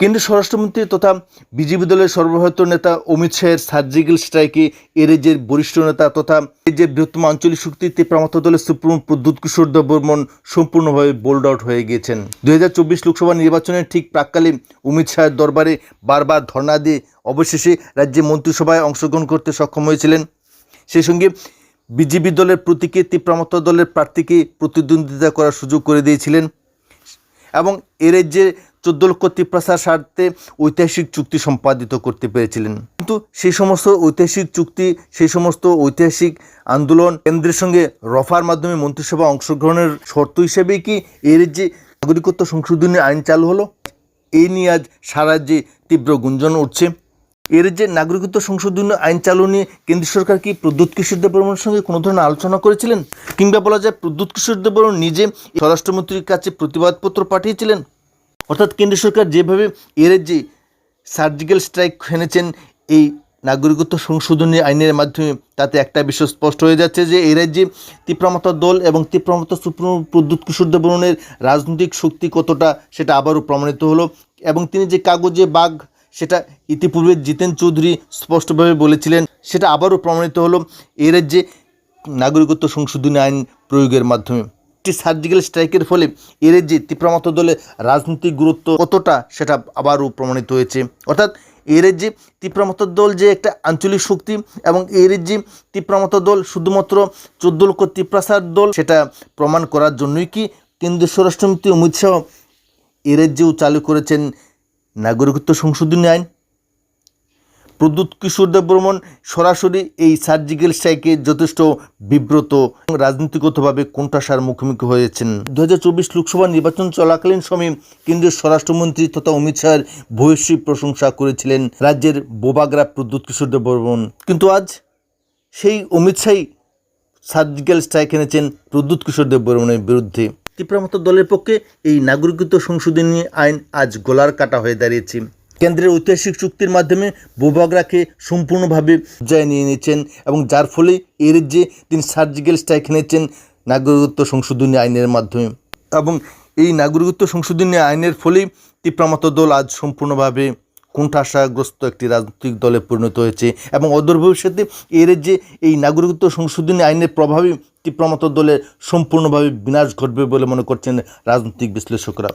কেন্দ্রীয় স্বরাষ্ট্রমন্ত্রী তথা বিজেপি দলের সর্বভারতীয় নেতা অমিত শাহের সার্জিক্যাল স্ট্রাইকে এরেজের বরিষ্ঠ নেতা তথা যে বৃহত্তম আঞ্চলিক শক্তি তীব্রামত দলের সুপ্রিম প্রদ্যুৎ কিশোর দেববর্মন সম্পূর্ণভাবে বোল্ড আউট হয়ে গিয়েছেন। দু হাজার চব্বিশ লোকসভা নির্বাচনের ঠিক প্রাককালে অমিত শাহের দরবারে বারবার ধর্ণা দিয়ে অবশেষে রাজ্যে মন্ত্রিসভায় অংশগ্রহণ করতে সক্ষম হয়েছিলেন। সেই সঙ্গে বিজেপি দলের প্রতীকে তীব্রামত দলের প্রার্থীকে প্রতিদ্বন্দ্বিতা করার সুযোগ করে দিয়েছিলেন এবং এর যে চোদ্দ লক্ষ তিপ্রাসার স্বার্থে ঐতিহাসিক চুক্তি সম্পাদিত করতে পেরেছিলেন। কিন্তু সেই সমস্ত ঐতিহাসিক চুক্তি, সেই সমস্ত ঐতিহাসিক আন্দোলন কেন্দ্রের সঙ্গে রফার মাধ্যমে মন্ত্রিসভা অংশগ্রহণের শর্ত হিসেবে কি এর যে নাগরিকত্ব সংশোধনী আইন চালু হলো? এই নিয়ে আজ সারা যে তীব্র গুঞ্জন উঠছে। এর যে নাগরিকত্ব সংশোধনী আইন চালু নিয়ে কেন্দ্র সরকার কি প্রদ্যুৎ কিশোর দেববর্মনের সঙ্গে কোনো ধরনের আলোচনা করেছিলেন? কিংবা বলা যায়, প্রদ্যুৎ কিশোর দেববর্মন নিজে স্বরাষ্ট্রমন্ত্রীর কাছে প্রতিবাদপত্র পাঠিয়েছিলেন? অর্থাৎ কেন্দ্র সরকার যেভাবে এর যে সার্জিক্যাল স্ট্রাইক হেনেছেন এই নাগরিকত্ব সংশোধনী আইনের মাধ্যমে, তাতে একটা বিষয় স্পষ্ট হয়ে যাচ্ছে যে এর যে তীব্রমতা দল এবং তীব্রমতা সুপ্রিম প্রদ্যুৎ কিশোর দেববর্মনের রাজনৈতিক শক্তি কতটা, সেটা আবারও প্রমাণিত হলো এবং তিনি যে কাগজে বাঘ, সেটা ইতিপূর্বে জিতেন চৌধুরী স্পষ্টভাবে বলেছিলেন, সেটা আবারও প্রমাণিত হলো এর যে নাগরিকত্ব সংশোধনী আইন প্রয়োগের মাধ্যমে। একটি সার্জিক্যাল স্ট্রাইকের ফলে এর যে তীব্রমত দলের রাজনৈতিক গুরুত্ব কতটা সেটা আবারও প্রমাণিত হয়েছে। অর্থাৎ এর যে তীব্রমত দল যে একটা আঞ্চলিক শক্তি এবং এর যে তীব্রমত দল শুধুমাত্র চোদ্দ লক্ষ তিপ্রাসার দল সেটা প্রমাণ করার জন্যই কি কেন্দ্রীয় স্বরাষ্ট্রমন্ত্রী অমিত শাহ এর যেও চালু করেছেন, নাগরিকত্ব সংশোধনী আইন? প্রদ্যুৎ কিশোর দেববর্মন সরাসরি এই সার্জিক্যাল স্ট্রাইকে যথেষ্ট বিব্রত রাজনীতিগতভাবে কোণঠাসার মুখোমুখি হয়েছেন। দু হাজার চব্বিশ লোকসভা নির্বাচন চলাকালীন সময়ে কেন্দ্রীয় স্বরাষ্ট্রমন্ত্রী তথা অমিত শাহের ভূয়সী প্রশংসা করেছিলেন রাজ্যের বোবাগ্রা প্রদ্যুৎ কিশোর দেববর্মন। কিন্তু আজ সেই অমিত শাহই সার্জিক্যাল স্ট্রাইক এনেছেন প্রদ্যুৎ কিশোর দেববর্মনের বিরুদ্ধে। তীব্রমত দলের পক্ষে এই নাগরিকত্ব সংশোধনী আইন আজ গোলার কাটা হয়ে দাঁড়িয়েছে। কেন্দ্রের ঐতিহাসিক চুক্তির মাধ্যমে বোবাগরাকে সম্পূর্ণভাবে জয় নিয়ে নিয়েছেন এবং যার ফলে এর যে তিনি সার্জিক্যাল স্ট্রাইক এনেছেন নাগরিকত্ব সংশোধনী আইনের মাধ্যমে। এবং এই নাগরিকত্ব সংশোধনী আইনের ফলেই তীব্রমত দল আজ সম্পূর্ণভাবে কুণ্ঠাসাগ্রস্ত একটি রাজনৈতিক দলে পরিণত হয়েছে এবং অদূর ভবিষ্যতে এর যে এই নাগরিকত্ব সংশোধনী আইনের প্রভাবে তীব্রমত দলের সম্পূর্ণভাবে বিনাশ ঘটবে বলে মনে করছেন রাজনৈতিক বিশ্লেষকরা।